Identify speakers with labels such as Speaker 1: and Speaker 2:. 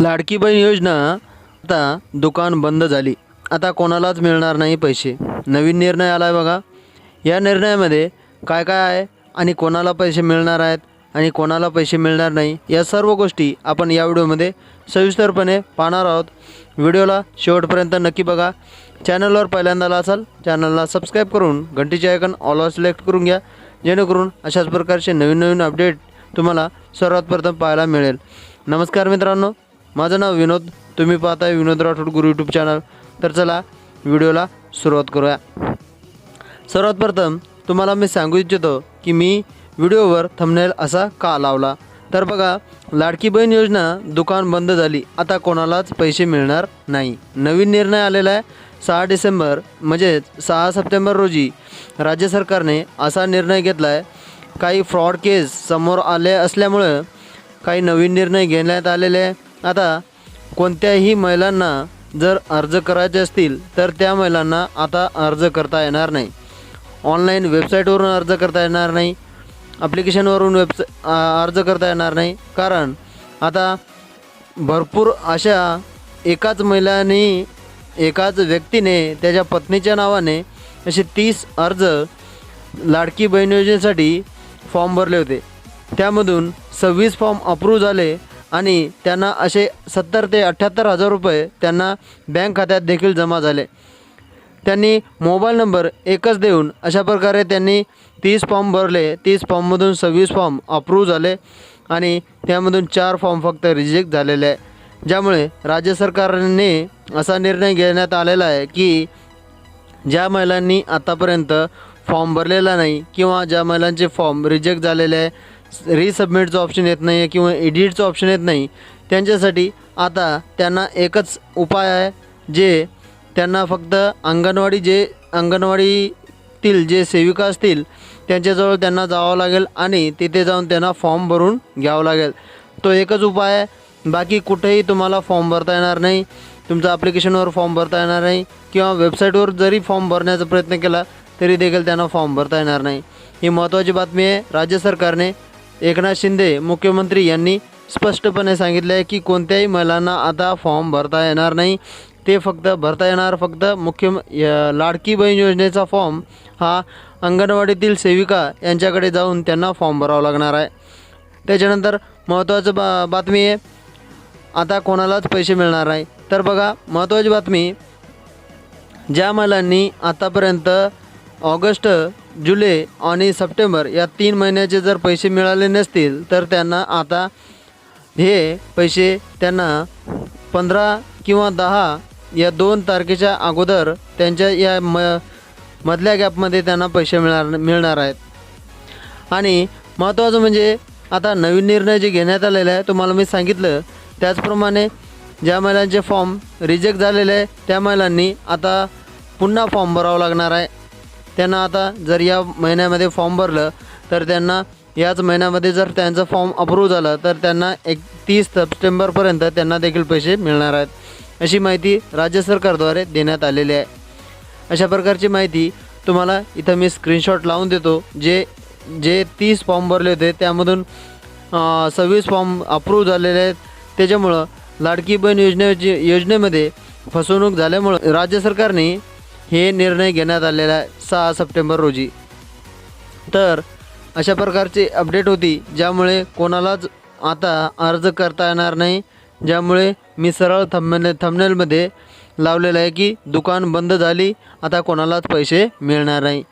Speaker 1: लाडकी बहीण योजना. आता दुकान बंद झाली. आता कोणालाच मिळणार नाही पैसे. नवीन निर्णय आला आहे बघा. या निर्णयामध्ये काय काय आहे आणि कोणाला पैसे मिळणार आहेत आणि कोणाला पैसे मिळणार नाही या सर्व गोष्टी आपण या व्हिडिओमध्ये सविस्तरपणे पाहणार आहोत. व्हिडिओला शेवटपर्यंत नक्की बघा. चॅनलवर पहिल्यांदा असाल चॅनलला सबस्क्राईब करून घंटीचे आयकन ऑलवर सिलेक्ट करून घ्या. जेणेकरून अशाच प्रकारचे नवीन नवीन अपडेट तुम्हाला सर्वात प्रथम पाहायला मिळेल. नमस्कार मित्रांनो. माझं नाव विनोद. तुम्ही पाहताय विनोद राठोड गुरु यूट्यूब चॅनल तर चला व्हिडिओला सुरुवात करूया. सर्वात प्रथम तुम्हाला मी सांगू इच्छितो की मी व्हिडिओवर थंबनेल असा का लावला? तर बघा लाडकी बहीण योजना दुकान बंद झाली. आता कोणालाच पैसे मिळणार नाही. नवीन निर्णय आलेला आहे. सहा डिसेंबर म्हणजेच सहा सप्टेंबर रोजी राज्य सरकारने असा निर्णय घेतला आहे काही फ्रॉड केस समोर आले असल्यामुळं काही नवीन निर्णय घेण्यात आलेले आहे. आता कोणत्याही महिलांना जर अर्ज करायचे असतील तर त्या महिलांना आता अर्ज करता येणार नाही. ऑनलाईन वेबसाईटवरून अर्ज करता येणार नाही. ॲप्लिकेशनवरून वेबसा अर्ज करता येणार नाही. कारण आता भरपूर अशा एकाच महिलांनी एकाच व्यक्तीने त्याच्या पत्नीच्या नावाने असे तीस अर्ज लाडकी बहीण योजनेसाठी फॉर्म भरले होते. त्यामधून सव्वीस फॉर्म अप्रूव्ह झाले. आणि त्यांना असे सत्तर ते अठ्ठ्याहत्तर हजार रुपये त्यांना बँक खात्यात देखील जमा झाले. त्यांनी मोबाईल नंबर एकच देऊन अशा प्रकारे त्यांनी तीस फॉर्म भरले. तीस फॉर्ममधून सव्वीस फॉर्म अप्रूव्ह झाले आणि त्यामधून चार फॉर्म फक्त रिजेक्ट झालेले आहे. ज्यामुळे राज्य सरकारने असा निर्णय घेण्यात आलेला आहे की ज्या महिलांनी आतापर्यंत फॉर्म भरलेला नाही किंवा ज्या महिलांचे फॉर्म रिजेक्ट झालेले आहे रिसबमिटचं ऑप्शन येत नाही आहे किंवा एडिटचं ऑप्शन येत नाही त्यांच्यासाठी आता त्यांना एकच उपाय आहे जे त्यांना फक्त अंगणवाडी जे अंगणवाडीतील जे सेविका असतील त्यांच्याजवळ त्यांना जावं लागेल आणि तिथे जाऊन त्यांना फॉर्म भरून घ्यावं लागेल. तो एकच उपाय आहे बाकी कुठेही तुम्हाला फॉर्म भरता येणार नाही तुमचं ॲप्लिकेशनवर फॉर्म भरता येणार नाही किंवा वेबसाईटवर जरी फॉर्म भरण्याचा प्रयत्न केला तरी देखील त्यांना फॉर्म भरता येणार नाही. ही महत्त्वाची बातमी आहे राज्य सरकारने एकनाथ शिंदे मुख्यमंत्री यांनी स्पष्टपणे सांगितले आहे की कोणत्याही महिलांना आता फॉर्म भरता येणार नाही. ते फक्त भरता येणार फक्त मुख्य लाडकी बहीण योजनेचा फॉर्म हा अंगणवाडीतील सेविका यांच्याकडे जाऊन त्यांना फॉर्म भरावा लागणार आहे. त्याच्यानंतर महत्त्वाचं बा बातमी आहे आता कोणालाच पैसे मिळणार नाही. तर बघा महत्त्वाची बातमी ज्या महिलांनी आतापर्यंत ऑगस्ट जुलै आणि सप्टेंबर या तीन महिन्याचे जर पैसे मिळाले नसतील तर त्यांना आता हे पैसे त्यांना पंधरा किंवा दहा या दोन तारखेच्या अगोदर त्यांच्या या म मधल्या गॅपमध्ये त्यांना पैसे मिळणार मिळणार आहेत. आणि महत्त्वाचं म्हणजे आता नवीन निर्णय जे घेण्यात आलेला आहे तुम्हाला मी सांगितलं त्याचप्रमाणे ज्या महिलांचे फॉर्म रिजेक्ट झालेले आहे त्या महिलांनी आता पुन्हा फॉर्म भरावा लागणार आहे. त्यांना आता जर या महिन्यामध्ये फॉर्म भरलं तर त्यांना याच महिन्यामध्ये जर त्यांचं फॉर्म अप्रूव्ह झालं तर त्यांना एक तीस सप्टेंबरपर्यंत त्यांना देखील पैसे मिळणार आहेत. अशी माहिती राज्य सरकारद्वारे देण्यात आलेली आहे. अशा प्रकारची माहिती तुम्हाला इथं मी स्क्रीनशॉट लावून देतो. जे जे तीस फॉर्म भरले होते त्यामधून सव्वीस फॉर्म अप्रूव्ह झालेले आहेत. त्याच्यामुळं लाडकी बहीण योजनेची योजनेमध्ये फसवणूक झाल्यामुळं राज्य सरकारने हे निर्णय घेण्यात आलेला आहे सहा सप्टेंबर रोजी. तर अशा प्रकारची अपडेट होती ज्यामुळे कोणालाच आता अर्ज करता येणार नाही ज्यामुळे मी सरळ थंबने थंबनेलमध्ये लावलेलं आहे की दुकान बंद झाली आता कोणालाच पैसे मिळणार नाही.